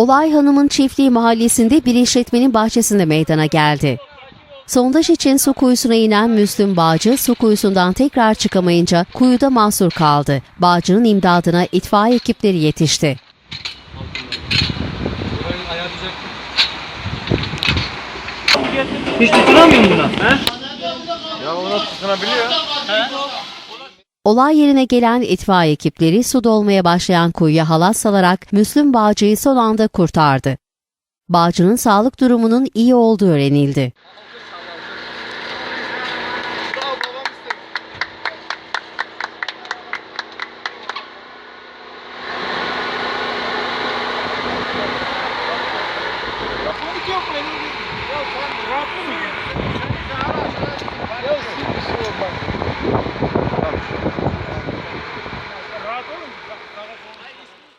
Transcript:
Olay Hanım'ın çiftliği mahallesinde bir işletmenin bahçesinde meydana geldi. Sondaj için su kuyusuna inen Müslüm Bağcı su kuyusundan tekrar çıkamayınca kuyuda mahsur kaldı. Bağcı'nın imdadına itfaiye ekipleri yetişti. Hiç tutunamıyor mu buna? He? Ya ona tutunabiliyor. Olay yerine gelen itfaiye ekipleri su dolmaya başlayan kuyuya halat salarak Müslüm Bağcı'yı son anda kurtardı. Bağcı'nın sağlık durumunun iyi olduğu öğrenildi. Yok, benim, yok,